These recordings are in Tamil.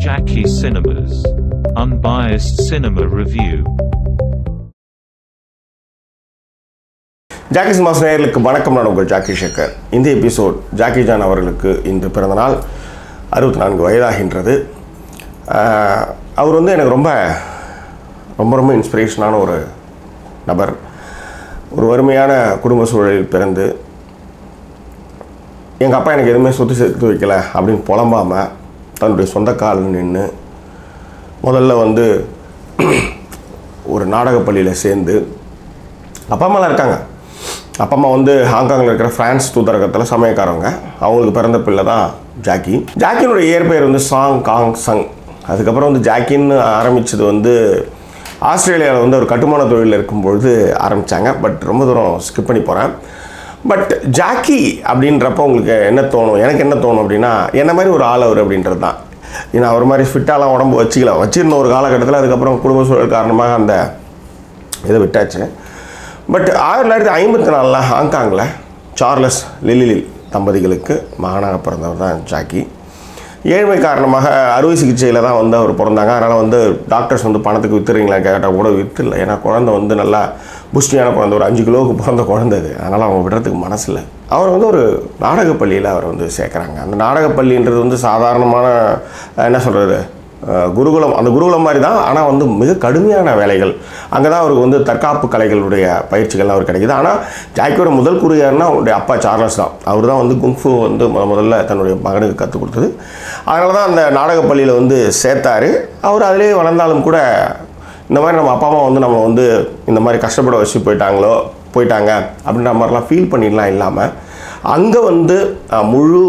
Jackie Cinemas. Unbiased Cinema Review. Jackie Cinemas நேயர்களுக்கு வணக்கம் நான் உங்கள் ஜாக்கி ஷேக்கர் இந்த எபிசோட் ஜாக்கி ஜான் அவர்களுக்கு இன்று பிறந்தநாள் அறுபத்தி நான்கு வயதாகின்றது அவர் வந்து எனக்கு ரொம்ப ரொம்ப ரொம்ப இன்ஸ்பிரேஷனான ஒரு நபர் ஒரு வறுமையான குடும்ப சூழலில் பிறந்து எங்கள் அப்பா எனக்கு எதுவுமே சொத்து சேர்த்து வைக்கல அப்படின்னு புலம்பாமல் தன்னுடைய சொந்த காலில் நின்று முதல்ல வந்து ஒரு நாடகப்பள்ளியில் சேர்ந்து அப்பா அம்மாலாம் இருக்காங்க. அப்பா அம்மா வந்து ஹாங்காங்கில் இருக்கிற ஃப்ரான்ஸ் தூதரகத்தில் சமயக்காரவங்க. அவங்களுக்கு பிறந்த பிள்ளை தான் ஜாக்கி. ஜாக்கியினுடைய இயற்பெயர் வந்து சாங் காங் சங். அதுக்கப்புறம் வந்து ஜாக்கின்னு ஆரம்பித்தது வந்து ஆஸ்திரேலியாவில் வந்து ஒரு கட்டுமான தொழிலில் இருக்கும்பொழுது ஆரம்பித்தாங்க பட் ரொம்ப தூரம் ஸ்கிப் பண்ணி போகிறேன் பட் ஜாக்கி அப்படின்றப்ப உங்களுக்கு என்ன தோணும்? எனக்கு என்ன தோணும் அப்படின்னா என்ன மாதிரி ஒரு ஆள் அவர் அப்படின்றது தான். ஏன்னா அவர் மாதிரி ஃபிட்டாலாம் உடம்பு வச்சுக்கலாம் வச்சிருந்த ஒரு காலகட்டத்தில் அதுக்கப்புறம் குடும்ப சூழல் காரணமாக அந்த இதை விட்டாச்சு. பட் ஆயிரத்தி தொள்ளாயிரத்தி ஐம்பத்தி நாலில் ஹாங்காங்கில் சார்லஸ் லிலிலில் தம்பதிகளுக்கு மகனாக பிறந்தவர் தான் ஜாக்கி. ஏழ்மை காரணமாக அறுவை சிகிச்சையில் தான் வந்து அவர் பிறந்தாங்க. அதனால் வந்து டாக்டர்ஸ் வந்து பணத்துக்கு வித்துறீங்களா கேட்டால் கூட விற்றுல ஏன்னா குழந்தை வந்து நல்லா புஷ்டியான குழந்தை ஒரு அஞ்சு கிலோவுக்கு பிறந்த குழந்தது. அதனால் அவங்க விடுறதுக்கு மனசில் அவர் வந்து ஒரு நாடகப்பள்ளியில் அவர் வந்து சேர்க்குறாங்க. அந்த நாடகப்பள்ளின்றது வந்து சாதாரணமான என்ன சொல்கிறது குருகுலம் அந்த குருகுலம் மாதிரி தான் ஆனால் வந்து மிக கடுமையான வேலைகள். அங்கே தான் அவருக்கு வந்து தற்காப்பு கலைகளுடைய பயிற்சிகள்லாம் அவர் கிடைக்குது. ஆனால் ஜாக்கியோட முதல் குரு யாருன்னா அவருடைய அப்பா சார்லஸ் தான். அவர் தான் வந்து குங்ஃபு வந்து முத முதல்ல தன்னுடைய மகனுக்கு கற்றுக் கொடுத்தது. அதனால தான் அந்த நாடகப்பள்ளியில் வந்து சேர்த்தாரு. அவர் அதிலே வளர்ந்தாலும் கூட இந்த மாதிரி நம்ம அப்பா அம்மா வந்து நம்ம வந்து இந்த மாதிரி கஷ்டப்பட வச்சு போயிட்டாங்களோ போயிட்டாங்க அப்படின்ற மாதிரிலாம் ஃபீல் பண்ணிடலாம் இல்லாமல் அங்கே வந்து முழு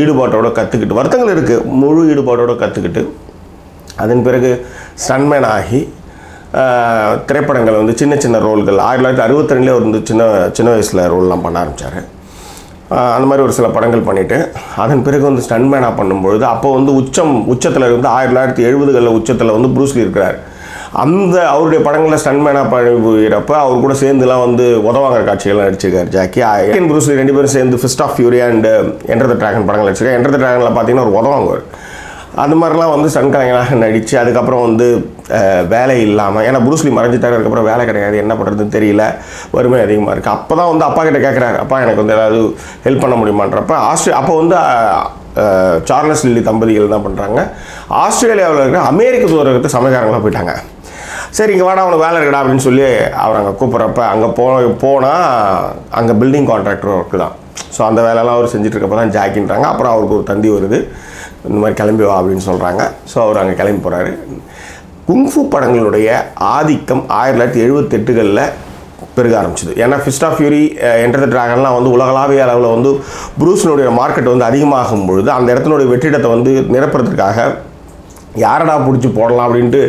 ஈடுபாட்டோடு கற்றுக்கிட்டு வருத்தங்கள் இருக்குது முழு ஈடுபாட்டோடு கற்றுக்கிட்டு அதன் பிறகு ஸ்டன்மேன் ஆகி திரைப்படங்கள் வந்து சின்ன சின்ன ரோல்கள் ஆயிரத்தி தொள்ளாயிரத்தி அறுபத்தி ரெண்டுலேயே வந்து சின்ன சின்ன வயசில் ரோல்லாம் பண்ண ஆரம்பித்தார் அந்த மாதிரி ஒரு சில படங்கள் பண்ணிவிட்டு அதன் பிறகு வந்து ஸ்டன்மேனாக பண்ணும்பொழுது அப்போ வந்து உச்சம் உச்சத்தில் இருந்து ஆயிரத்தி தொள்ளாயிரத்தி எழுபதுகளில் உச்சத்தில் வந்து ப்ரூஸ்லி இருக்கிறார். அந்த அவருடைய படங்களில் ஸ்டன்மேனாக பணிபுரியறப்ப அவர் கூட சேர்ந்துலாம் வந்து உதவாங்கிற காட்சிகள்லாம் நடிச்சிருக்காரு ஜாக்கி. ஐயன் ப்ரூஸ்லி ரெண்டு பேரும் சேர்ந்து fist of fury and enter the dragon படங்கள் நடிச்சிருக்காரு. என்டர் த ட்ராகனில் பார்த்தீங்கன்னா ஒரு உதவாங்குவார். அந்த மாதிரிலாம் வந்து சன் கலைஞனாக நடித்து அதுக்கப்புறம் வந்து வேலை இல்லாமல் ஏன்னா புரூஸ்லி மறைஞ்சிட்டாரு அதுக்கப்புறம் வேலை கிடையாது என்ன பண்ணுறதுன்னு தெரியல வறுமை அதிகமாக இருக்குது அப்போ தான் வந்து அப்பா கிட்ட கேட்குறாரு அப்பா எனக்கு வந்து ஏதாவது ஹெல்ப் பண்ண முடியுமான்றப்ப ஆஸ்திரே அப்போ வந்து சார்லஸ் லில்லி தம்பதிகள் தான் பண்ணுறாங்க ஆஸ்திரேலியாவில் இருக்கிற அமெரிக்க தூதரகத்து சமைக்காரங்களாக போயிட்டாங்க. சரி இங்கே வாடா அவனுக்கு வேலை இருக்கடா அப்படின்னு சொல்லி அவர் அங்கே கூப்பிட்றப்ப அங்கே போ போனால் அங்கே பில்டிங் கான்ட்ராக்டர் ஒர்க்கு தான் ஸோ அந்த வேலையெல்லாம் அவர் செஞ்சுட்டு தான் ஜாக்கின்றாங்க. அப்புறம் அவருக்கு ஒரு தந்தி வருது. இந்த மாதிரி கிளம்பி வா அப்படின்னு சொல்கிறாங்க ஸோ அவர் அங்கே கிளம்பி போகிறாரு குங்ஃபு படங்களுடைய ஆதிக்கம் ஆயிரத்தி தொள்ளாயிரத்தி எழுபத்தெட்டுகளில் பெருக ஆரம்பிச்சது. ஏன்னா fist of fury enter the ட்ராகன்லாம் வந்து உலகளாவிய அளவில் வந்து புரூஸினுடைய மார்க்கெட் வந்து அதிகமாகும் பொழுது அந்த இடத்தினுடைய வெற்றிடத்தை வந்து நிரப்புறதுக்காக யாரடா பிடிச்சி போடலாம் அப்படின்ட்டு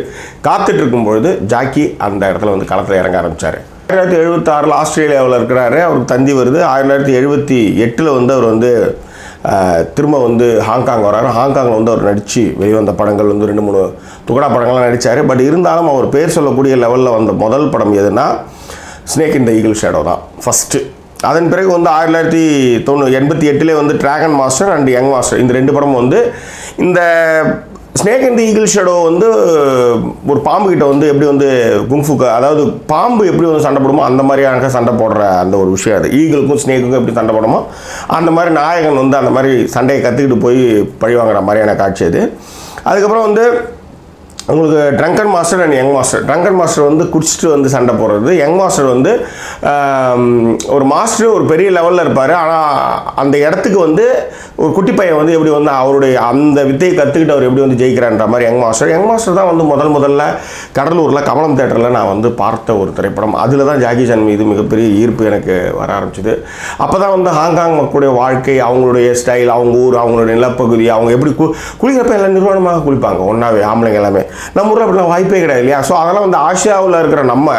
காத்துட்டு இருக்கும்பொழுது ஜாக்கி அந்த இடத்துல வந்து களத்தில் இறங்க ஆரம்பித்தார் ஆயிரத்தி தொள்ளாயிரத்தி எழுபத்தாறில் ஆஸ்திரேலியாவில் இருக்கிறாரு. அவருக்கு தந்தி வருது. ஆயிரத்தி தொள்ளாயிரத்தி எழுபத்தி எட்டில் வந்து அவர் வந்து திரும்ப வந்து ஹாங்காங் வராரு. ஹாங்காங்கில் வந்து அவர் நடித்து வெளிவந்த படங்கள் வந்து ரெண்டு மூணு துகடா படங்கள்லாம் நடித்தார் பட் இருந்தாலும் அவர் பேர் சொல்லக்கூடிய லெவலில் வந்த முதல் படம் எதுனா snake in the eagle shadow தான். ஃபஸ்ட்டு அதன் பிறகு வந்து ஆயிரத்தி தொள்ளாயிரத்தி தொண்ணூ எண்பத்தி எட்டிலே வந்து dragon master and young master இந்த ரெண்டு படமும் வந்து இந்த ஸ்னேக் அண்ட் ஈகிள் ஷேடோ வந்து ஒரு பாம்பு கிட்ட வந்து எப்படி வந்து குங்ஃபுக்கு அதாவது பாம்பு எப்படி வந்து சண்டை போடுமோ அந்த மாதிரியான சண்டை போடுற அந்த ஒரு விஷயம் அது. ஈகிளுக்கும் ஸ்னேக்குக்கும் எப்படி சண்டை போடுமோ அந்த மாதிரி நாயகன் வந்து அந்த மாதிரி சண்டையை கற்றுக்கிட்டு போய் பழி வாங்குற மாதிரியான காட்சி அது. அதுக்கப்புறம் வந்து உங்களுக்கு drunken master and young master drunken master வந்து குடிச்சிட்டு வந்து சண்டை போடுறது. யங் மாஸ்டர் வந்து ஒரு மாஸ்டர் ஒரு பெரிய லெவலில் இருப்பார். ஆனால் அந்த இடத்துக்கு வந்து ஒரு குட்டி பையன் வந்து எப்படி வந்து அவருடைய அந்த வித்தையை கற்றுக்கிட்டு அவர் எப்படி வந்து ஜெயிக்கிறான்ற மாதிரி யங் மாஸ்டர் யங் மாஸ்டர் தான் வந்து முதல் முதல்ல கடலூரில் கமலம் தேட்டரில் நான் வந்து பார்த்த ஒரு திரைப்படம். அதில் தான் ஜாக்கி சன் மீது மிகப்பெரிய ஈர்ப்பு எனக்கு வர ஆரம்பிச்சது. அப்போ தான் வந்து ஹாங்காங் மக்களுடைய வாழ்க்கை அவங்களுடைய ஸ்டைல் அவங்க ஊர் அவங்களுடைய நிலப்பகுதி அவங்க எப்படி கு குளிக்கிறப்ப எல்லாம் நிர்வாணமாக குளிப்பாங்க. ஒன்றாவே ஆம்பளைங்க எல்லாமே. நம்ம ஊரில் அப்படிலாம் வாய்ப்பே கிடையாது இல்லையா? ஸோ அதெல்லாம் வந்து ஆசியாவில் இருக்கிற நம்ம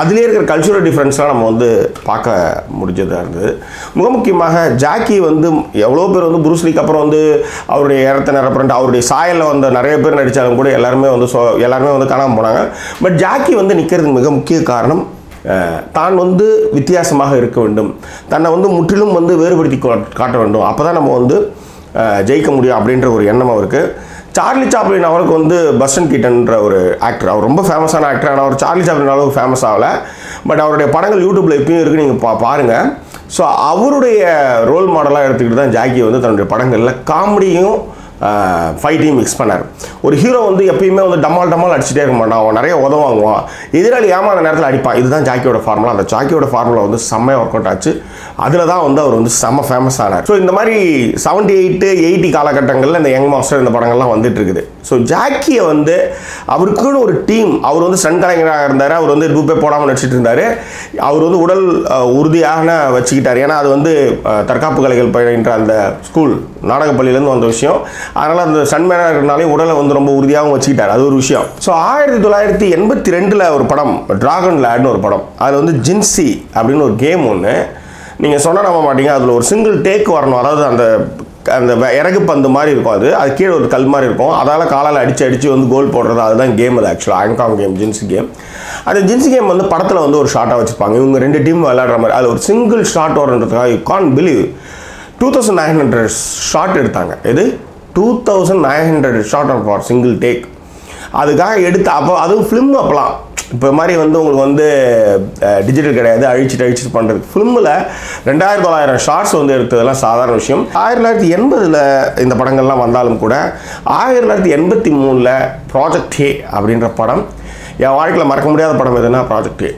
அதிலே இருக்கிற கல்ச்சுரல் டிஃப்ரென்ஸ்லாம் நம்ம வந்து பார்க்க முடிஞ்சதாக இருந்தது. மிக முக்கியமாக ஜாக்கி வந்து எவ்வளோ பேர் வந்து புருஸ்லிக்கு அப்புறம் வந்து அவருடைய இடத்த நிரப்புறன்ட்டு அவருடைய சாயலில் வந்த நிறைய பேர் நடித்தாலும் கூட எல்லாருமே வந்து சொ எல்லாருமே வந்து காணாமல் போனாங்க. பட் ஜாக்கி வந்து நிற்கிறதுக்கு மிக முக்கிய காரணம் தான் வந்து வித்தியாசமாக இருக்க வேண்டும். தன்னை வந்து முற்றிலும் வந்து வேறுபடுத்தி காட்ட வேண்டும். அப்போ தான் நம்ம வந்து ஜெயிக்க முடியும் அப்படின்ற ஒரு எண்ணம் அவருக்கு. சார்லி சாப்ளின் அவருக்கு வந்து பஸ்டன் கீட்டன்ற ஒரு ஆக்டர் அவர் ரொம்ப ஃபேமஸான ஆக்டர் ஆனால் அவர் சார்லி சாப்ளின் அளவுக்கு ஃபேமஸ் ஆகலை. பட் அவருடைய படங்கள் யூடியூப்பில் எப்பயும் இருக்குது நீங்கள் பா பாருங்கள் ஸோ அவருடைய ரோல் மாடலாக எடுத்துக்கிட்டு தான் ஜாக்கி வந்து தன்னுடைய படங்களில் காமெடியும் ஃபைட்டையும் மிக்ஸ் பண்ணார். ஒரு ஹீரோ வந்து எப்பயுமே வந்து டமால் டமால் அடிச்சுட்டே இருக்க மாட்டான். அவன் நிறைய உதவாங்குவான் எதிராளி ஏமாந்த நேரத்தில் அடிப்பான். இதுதான் ஜாக்கியோட ஃபார்முலா அந்த ஜாக்கியோட ஃபார்முலா வந்து செம்மையாக ஒர்க் அவுட் ஆச்சு. அதில் தான் வந்து அவர் வந்து செம்ம ஃபேமஸ் ஆனார். ஸோ இந்த மாதிரி செவன்டி எயிட்டு எயிட்டி காலகட்டங்களில் இந்த யங் மாஸ்டர் இந்த படங்கள்லாம் வந்துட்டு இருக்குது. ஸோ ஜாக்கியை வந்து அவருக்குன்னு ஒரு டீம் அவர் வந்து ஸ்டன் கலைஞராக இருந்தார். அவர் வந்து டூப்பே போடாமல் நடிச்சிட்டு இருந்தார். அவர் வந்து உடல் உறுதியாக உறுதியான வச்சுக்கிட்டார். ஏன்னா அது வந்து தற்காப்பு கலைகள் பயின்ற அந்த ஸ்கூல் நாடகப்பள்ளியிலேருந்து வந்த விஷயம். அதனால் அந்த சன்மேனாக இருந்தாலே உடலை வந்து ரொம்ப உறுதியாகவும் வச்சுக்கிட்டார். அது ஒரு விஷயம். ஸோ ஆயிரத்தி தொள்ளாயிரத்தி எண்பத்தி ரெண்டில் ஒரு படம் டிராகன் லேட்னு ஒரு படம். அதில் வந்து ஜின்சி அப்படின்னு ஒரு கேம் ஒன்று நீங்கள் சொன்ன நம்ப மாட்டீங்க. அதில் ஒரு சிங்கிள் டேக் வரணும். அதாவது அந்த அந்த இறகு பந்து மாதிரி இருக்கும் அது. அது கீழே ஒரு கல் மாதிரி இருக்கும். அதால் காலால் அடித்து அடித்து வந்து கோல் போடுறது அதுதான் கேம் அது ஆக்சுவலாக ஆங்காங் கேம் ஜின்ஸ் கேம் அந்த ஜின்ஸ் கேம் வந்து படத்தில் வந்து ஒரு ஷார்ட்டாக வச்சுருப்பாங்க. இவங்க ரெண்டு டீம் விளையாடுற மாதிரி. அதில் ஒரு single shot வரன்றதுக்காக you can believe two thousand nine hundred shot எடுத்தாங்க. எது? Two thousand nine hundred shot for single take அதுக்காக எடுத்து அப்போ அதுவும் ஃபிலிம் அப்போலாம். இப்போ மாதிரி வந்து உங்களுக்கு வந்து டிஜிட்டல் கிடையாது அழிச்சிட்டு அழிச்சிட்டு பண்ணுறது ஃபிலிமில் ரெண்டாயிரத்தி தொள்ளாயிரம் ஷார்ட்ஸ் வந்து எடுத்ததெல்லாம் சாதாரண விஷயம். ஆயிரத்தி தொள்ளாயிரத்தி எண்பதில் இந்த படங்கள்லாம் வந்தாலும் கூட ஆயிரத்தி தொள்ளாயிரத்தி எண்பத்தி மூணில் ப்ராஜெக்ட் ஏ அப்படின்ற படம் என் வாழ்க்கையில் மறக்க முடியாத படம் எதுனா ப்ராஜெக்ட் ஏ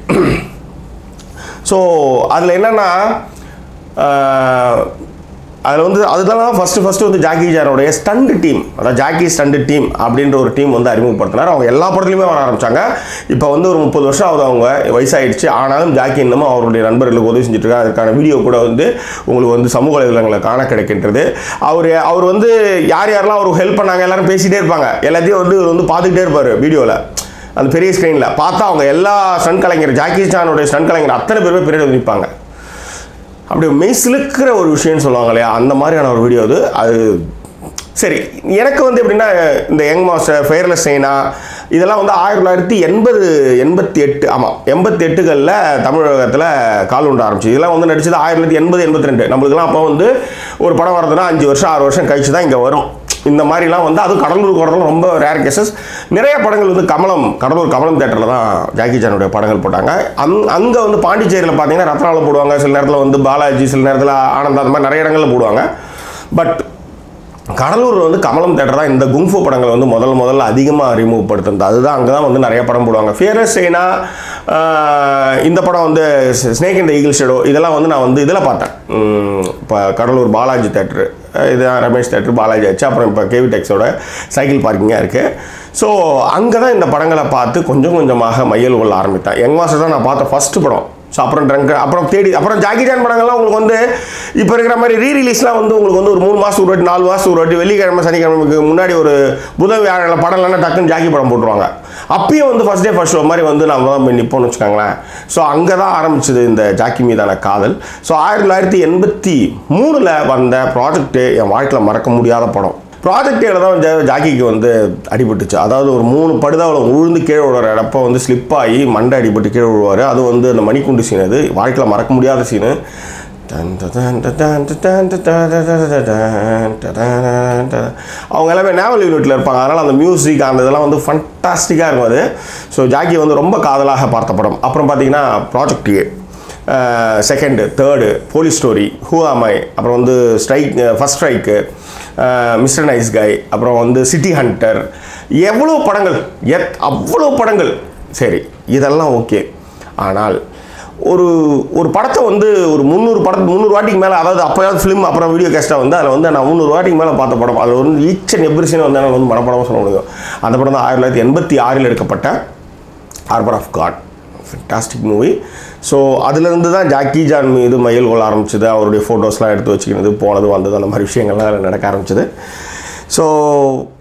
ஸோ அதில் என்னென்னா அதில் வந்து அதுதான் ஃபஸ்ட்டு ஃபஸ்ட்டு வந்து ஜாக்கி ஜாரோடைய ஸ்டண்ட் டீம் அதாவது ஜாக்கி ஸ்டண்ட் டீம் அப்படின்ற ஒரு டீம் வந்து அறிமுகப்படுத்தினார். அவங்க எல்லா படத்துலையுமே வர ஆரம்பித்தாங்க இப்போ வந்து ஒரு முப்பது வருஷம் ஆகுது அவங்க வயசாகிடுச்சு ஆனாலும் ஜாக்கி இன்னமும் அவருடைய நண்பர்களுக்கு உதவி செஞ்சுட்டு அதுக்கான வீடியோ கூட வந்து உங்களுக்கு வந்து சமூக வலைதளங்களை காண கிடைக்கின்றது. அவர் அவர் வந்து யார் யாரெல்லாம் அவருக்கு ஹெல்ப் பண்ணாங்க எல்லாரும் பேசிகிட்டே இருப்பாங்க. எல்லாத்தையும் வந்து இவர் வந்து பார்த்துக்கிட்டே இருப்பார் வீடியோவில் அந்த பெரிய ஸ்க்ரீனில் பார்த்தா அவங்க எல்லா ஸ்டன் கலைஞர் ஜாக்கி சானுடைய ஸ்டன் கலைஞர் அத்தனை பேருமே பின்னாடி நிற்பாங்க அப்படி மெய்சிலுக்கிற ஒரு விஷயம்னு சொல்லுவாங்க இல்லையா? அந்த மாதிரியான ஒரு வீடியோ அது. அது சரி எனக்கு வந்து எப்படின்னா இந்த யங் மாஸ்டர் ஃபெயர்லெஸ் சைனா இதெல்லாம் வந்து ஆயிரத்தி தொள்ளாயிரத்தி எண்பது எண்பத்தி எட்டு ஆமாம் எண்பத்தி எட்டுகளில் தமிழகத்தில் கால் உண்ட ஆரம்பிச்சு. இதெல்லாம் வந்து நடிச்சது ஆயிரத்தி தொள்ளாயிரத்தி எண்பது எண்பத்தி ரெண்டு. நம்மளுக்குலாம் அப்போ வந்து ஒரு படம் வரதுன்னா அஞ்சு வருஷம் ஆறு வருஷம் கழிச்சு தான் இங்கே வரும். இந்த மாதிரிலாம் வந்து அதுவும் கடலூருக்கு வரதும் ரொம்ப ரேர் கேசஸ் நிறைய படங்கள் வந்து கமலம் கடலூர் கமலம் தேட்டரில் தான் ஜாக்கி சானுடைய படங்கள் போட்டாங்க. அங் அங்கே வந்து பாண்டிச்சேரியில் பார்த்தீங்கன்னா ரத்னாவில் போடுவாங்க. சில நேரத்தில் வந்து பாலாஜி சில நேரத்தில் ஆனந்தா அந்த மாதிரி நிறைய இடங்களில் போடுவாங்க. பட் கடலூரில் வந்து கமலம் தேட்டர் தான் இந்த குங்ஃபு படங்களை வந்து முதல் முதல்ல அதிகமாக அறிமுகப்படுத்துனது. அதுதான் அங்கே தான் வந்து நிறைய படம் போடுவாங்க. ஃபியரஸ் சேனா இந்த படம் வந்து ஸ்னேக் இந்த ஈகிள் ஷெடோ இதெல்லாம் வந்து நான் வந்து இதில் பார்த்தேன். இப்போ கடலூர் பாலாஜி தேட்டரு இது ரமேஷ் தேட்டர் பாலாஜி ஆச்சு. அப்புறம் இப்போ கேவி டெக்ஸோட சைக்கிள் பார்க்கிங்காக இருக்குது ஸோ அங்கே தான் இந்த படங்களை பார்த்து கொஞ்சம் கொஞ்சமாக மையல் கொள்ள ஆரம்பித்தேன். யங் மாஸ்டர் தான் நான் பார்த்த ஃபஸ்ட்டு படம். ஸோ அப்புறம் ட்ரங்க் அப்புறம் தேடி அப்புறம் ஜாக்கி ஜான் படங்கள்லாம் உங்களுக்கு வந்து இப்போ இருக்கிற மாதிரி ரீ ரிலீஸ்லாம் வந்து உங்களுக்கு வந்து ஒரு மூணு மாதம் ஒரு வாட்டி நாலு மாதம் ஒரு வாட்டி வெள்ளிக்கிழமை சனிக்கிழமைக்கு முன்னாடி ஒரு புதன் வியாழனில் படம் இல்லைன்னா டக்குன்னு ஜாக்கி படம் போட்டுருவாங்க. அப்பயும் வந்து ஃபஸ்ட் டே ஃபஸ்ட் ஷோ மாதிரி வந்து நம்ம தான் போய் நிற்போம்னு வச்சுக்கோங்களேன். ஸோ அங்கே தான் ஆரம்பிச்சது இந்த ஜாக்கி மீதான காதல். ஸோ ஆயிரத்தி தொள்ளாயிரத்தி எண்பத்தி மூணில் வந்த ப்ராஜெக்ட்டு என் வாழ்க்கையில் மறக்க முடியாத படம். ப்ராஜெக்டில் தான் ஜாக்கிக்கு வந்து அடிபட்டுச்சு. அதாவது ஒரு மூணு படுதாவில் உழுந்து கீழே விழுற இடப்ப வந்து ஸ்லிப் ஆகி மண்டை அடிபட்டு கீழே விழுவார். அது வந்து அந்த மணிக்குண்டு சீன் அது. வாழ்க்கையில் மறக்க முடியாத சீனு அவங்க எல்லாமே நேவல் யூனிட்டில் இருப்பாங்க அதனால் அந்த மியூசிக் அந்த இதெல்லாம் வந்து ஃபண்டாஸ்டிக்காக இருக்கும் அது ஸோ ஜாக்கி வந்து ரொம்ப காதலாக பார்த்த படம் அப்புறம் பார்த்தீங்கன்னா project A second third police story who அப்புறம் வந்து strike first strike mister nice guy அப்புறம் வந்து சிட்டி ஹண்டர் எவ்வளோ படங்கள் எத் அவ்வளோ படங்கள் சரி இதெல்லாம் ஓகே ஆனால் ஒரு ஒரு படத்தை வந்து ஒரு முந்நூறு படத்து முந்நூறு வாட்டிக்கு மேலே அதாவது அப்போயாவது ஃபிலிம் அப்புறம் வீடியோ கேஸ்ட்டாக வந்து அதில் வந்து நான் முந்நூறு வாட்டிக்கு மேலே பார்த்த படம். அதில் வந்து ஈச் அண்ட் எவ்ரி வந்து என்னால் வந்து மனப்படமாக சொல்ல முடியும். அந்த படம் தான் ஆயிரத்தி தொள்ளாயிரத்தி எண்பத்தி ஆறில் எடுக்கப்பட்ட armour of God fantastic movie so அதுலேருந்து தான் ஜாக்கி ஜான் மீது மயில் கொள்ள ஆரம்பிச்சது. அவருடைய ஃபோட்டோஸ்லாம் எடுத்து வச்சுக்கிறது போனது வந்தது அந்த மாதிரி விஷயங்கள்லாம் அதில் நடக்க ஆரம்பிச்சது. ஸோ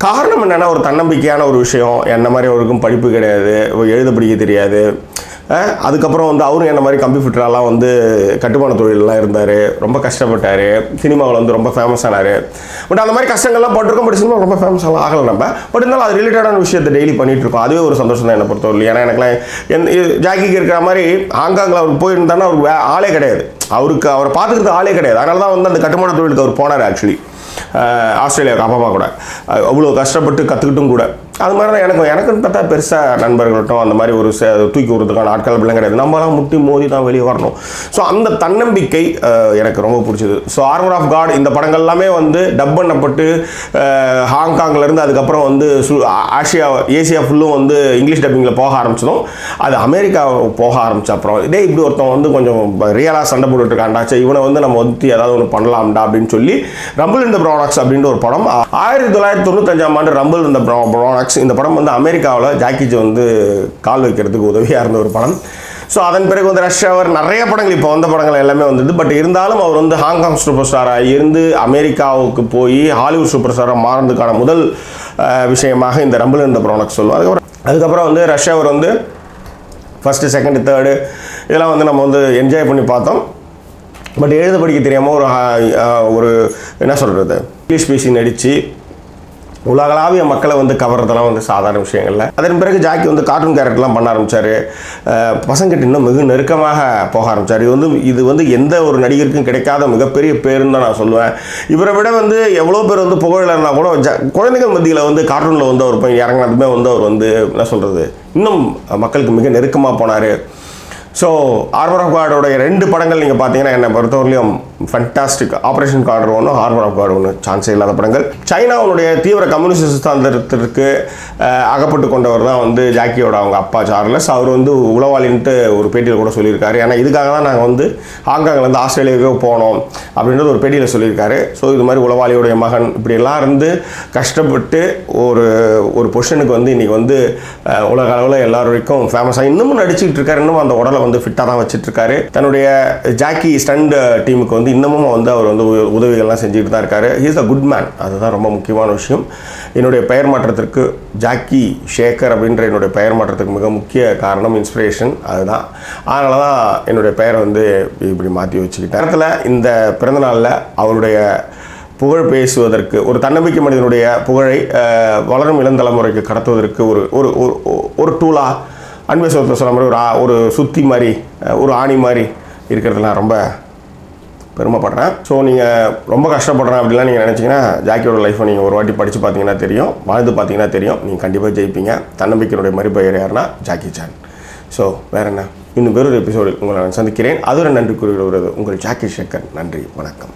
காரணம் என்னென்னா ஒரு தன்னம்பிக்கையான ஒரு விஷயம். என்ன மாதிரி அவருக்கும் படிப்பு கிடையாது. எழுத பிடிக்க தெரியாது. அதுக்கப்புறம் வந்து அவரும் என்ன மாதிரி கம்ப்யூட்டரெலாம் வந்து கட்டுமான தொழிலெலாம் இருந்தார். ரொம்ப கஷ்டப்பட்டார். சினிமாவில் வந்து ரொம்ப ஃபேமஸ் ஆனார். பட் அந்த மாதிரி கஷ்டங்கள்லாம் பட்டிருக்கோம். பட் சினிமா ரொம்ப ஃபேமஸ் எல்லாம் ஆகலை நம்ம. பட் இருந்தாலும் அது ரிலேட்டடான விஷயத்தை டெய்லி பண்ணிகிட்ருக்கோம் அதுவே ஒரு சந்தோஷம் தான் என்னை பொறுத்தவரை ஏன்னா எனக்குலாம் என் ஜாக்கிக்கு இருக்கிற மாதிரி ஹாங்காங்கில் அவருக்கு போயிருந்தாருன்னா அவருக்கு வே- ஆளே கிடையாது. அவருக்கு அவரை பார்த்துக்கிறது ஆளே கிடையாது. அதனால தான் வந்து அந்த கட்டுமான தொழிலுக்கு அவர் போனார் ஆக்சுவலி ஆஸ்திரேலியாவுக்கு அப்பா அம்மா கூட. அவ்வளோ கஷ்டப்பட்டு கற்றுக்கிட்டும் கூட. அது மாதிரி தான் எனக்கும். எனக்குன்னு பார்த்தா பெருசாக நண்பர்கள்ட்டும் அந்த மாதிரி ஒரு தூக்கி விடுறதுக்கான ஆட்கள் அப்படிலாம் கிடையாது. நம்மலாம் முட்டி மோதி தான் வெளியே வரணும். ஸோ அந்த தன்னம்பிக்கை எனக்கு ரொம்ப பிடிச்சது. ஸோ ஆர்மர் ஆஃப் காட் இந்த படங்கள் எல்லாமே வந்து டப் பண்ணப்பட்டு ஹாங்காங்லேருந்து அதுக்கப்புறம் வந்து சு- ஆசியா ஏசியா ஃபுல்லும் வந்து இங்கிலீஷ் டப்பிங்கில் போக ஆரம்பிச்சதும் அது அமெரிக்கா போக ஆரம்பிச்ச அப்புறம் இதே இப்படி ஒருத்தன் வந்து கொஞ்சம் ரியலாக சண்டை போட்டுட்டு இருக்கான்டா. சரி இவனை வந்து நம்ம வந்து ஏதாவது ஒன்று பண்ணலாம்டா அப்படின்னு சொல்லி ரம்பிள் இந்த ப்ராடக்ட்ஸ் அப்படின்ற ஒரு படம் ஆயிரத்தி தொள்ளாயிரத்தி தொண்ணூத்தஞ்சாம் ஆண்டு ரம்பிள் இந்த ப்ராடக்ட்ஸ் இந்த படம் வந்து அமெரிக்காவில் ஜாக்கிஜி வந்து கால் வைக்கிறதுக்கு உதவியாக இருந்த ஒரு படம். ஸோ அதன் பிறகு வந்து ரஷ் அவர் நிறைய படங்கள் இப்போ வந்த படங்கள் எல்லாமே வந்தது. பட் இருந்தாலும் அவர் வந்து ஹாங்காங் சூப்பர் ஸ்டாராக இருந்து அமெரிக்காவுக்கு போய் ஹாலிவுட் சூப்பர் ஸ்டாராக மாறினதுக்கான முதல் விஷயமாக இந்த ரம்பிள் படம் ப்ராடக்ட் சொல்லுவோம் அதுக்கப்புறம் அதுக்கப்புறம் வந்து ரஷ் அவர் வந்து ஃபஸ்ட்டு செகண்டு தேர்டு இதெல்லாம் வந்து நம்ம வந்து என்ஜாய் பண்ணி பார்த்தோம். பட் எழுத படிக்க தெரியாமல் ஒரு ஒரு என்ன சொல்கிறது இங்கிலீஷ் பேசி நடித்து உலகளாவிய மக்களை வந்து கவர்றதெல்லாம் வந்து சாதாரண விஷயங்கள்ல. அதன் பிறகு ஜாக்கி வந்து கார்ட்டூன் கேரக்டர்லாம் பண்ண ஆரம்பிச்சாரு. பசங்கிட்ட இன்னும் மிக நெருக்கமாக போக ஆரம்பிச்சார். இது வந்து இது வந்து எந்த ஒரு நடிகருக்கும் கிடைக்காத மிகப்பெரிய பேருன்னு தான் நான் சொல்லுவேன். இவரை விட வந்து எவ்வளோ பேர் வந்து புகழனா கூட ஜ- குழந்தைகள் மத்தியில் வந்து கார்ட்டூனில் வந்து அவர் போய் இறங்கினதுமே வந்து அவர் வந்து என்ன சொல்கிறது இன்னும் மக்களுக்கு மிக நெருக்கமாக போனார். ஸோ ஆர்மர் ஆஃப் கார்டோடைய ரெண்டு படங்கள் நீங்கள் பார்த்தீங்கன்னா என்னை பொறுத்தவரையிலும் ஃபண்டாஸ்டிக் ஆப்ரேஷன் கார்டர் ஒன்று ஆர்மர் ஆஃப் கார்டு ஒன்று சான்ஸே இல்லாத படங்கள். சைனாவுடைய தீவிர கம்யூனிஸ்ட் சித்தாந்தத்திற்கு அகப்பட்டு கொண்டவர் தான் வந்து ஜாக்கியோட அவங்க அப்பா சார்லஸ். அவர் வந்து உளவாளின்ட்டு ஒரு பேட்டியில் கூட சொல்லியிருக்காரு. ஏன்னா இதுக்காக தான் நாங்கள் வந்து ஹாங்காங்லேருந்து ஆஸ்திரேலியாவுக்கு போனோம் அப்படின்றது ஒரு பேட்டியில் சொல்லியிருக்காரு. ஸோ இது மாதிரி உளவாளியுடைய மகன் இப்படியெல்லாம் இருந்து கஷ்டப்பட்டு ஒரு ஒரு பொஷனுக்கு வந்து இன்றைக்கி வந்து உலக அளவில் எல்லாருக்கும் ஃபேமஸாக இன்னமும் நடிச்சுக்கிட்டு இருக்காரு. இன்னும் அந்த உடலை வந்து ஃபிட்டாக தான் வச்சுட்டு இருக்காரு. தன்னுடைய ஜாக்கி ஸ்டண்ட் டீமுக்கு வந்து இன்னமும் வந்து அவர் வந்து உதவிகள்லாம் செஞ்சுட்டு தான் இருக்காரு. இஸ் அ குட் மேன் அதுதான் ரொம்ப முக்கியமான விஷயம். என்னுடைய பெயர் மாற்றத்திற்கு ஜாக்கி ஷேகர் அப்படின்ற என்னுடைய பெயர் மாற்றத்துக்கு மிக முக்கிய காரணம் இன்ஸ்பிரேஷன் அதுதான். அதனால தான் என்னுடைய பெயரை வந்து இப்படி மாற்றி வச்சுக்கிட்டேன். நேரத்தில் இந்த பிறந்தநாளில் அவருடைய புகழ் பேசுவதற்கு ஒரு தன்னம்பிக்கை மனிதனுடைய புகழை வளரும் இளந்தலைமுறைக்கு கடத்துவதற்கு ஒரு ஒரு ஒரு டூலாக அன்பு சொல்கிற சொல்ல மாதிரி ஒரு ஒரு சுத்தி மாதிரி ஒரு ஆணி மாதிரி இருக்கிறதுலாம் ரொம்ப பெருமைப்படுறேன். ஸோ நீங்கள் ரொம்ப கஷ்டப்படுறேன் அப்படிலாம் நீங்கள் நினச்சிங்கன்னா ஜாக்கியோட லைஃப்பை நீங்கள் ஒரு வாட்டி படித்து பார்த்தீங்கன்னா தெரியும் வாழ்ந்து பார்த்தீங்கன்னா தெரியும். நீங்கள் கண்டிப்பாக ஜெயிப்பீங்க. தன்னம்பிக்கையினுடைய மறுபெயர் யாருன்னா ஜாக்கி சான். ஸோ வேற என்ன? இன்னும் வேறொரு எபிசோடில் உங்களை நான் சந்திக்கிறேன். அதுவரை நன்றி கூறுகிறது உங்கள் ஜாக்கி சேகர். நன்றி. வணக்கம்.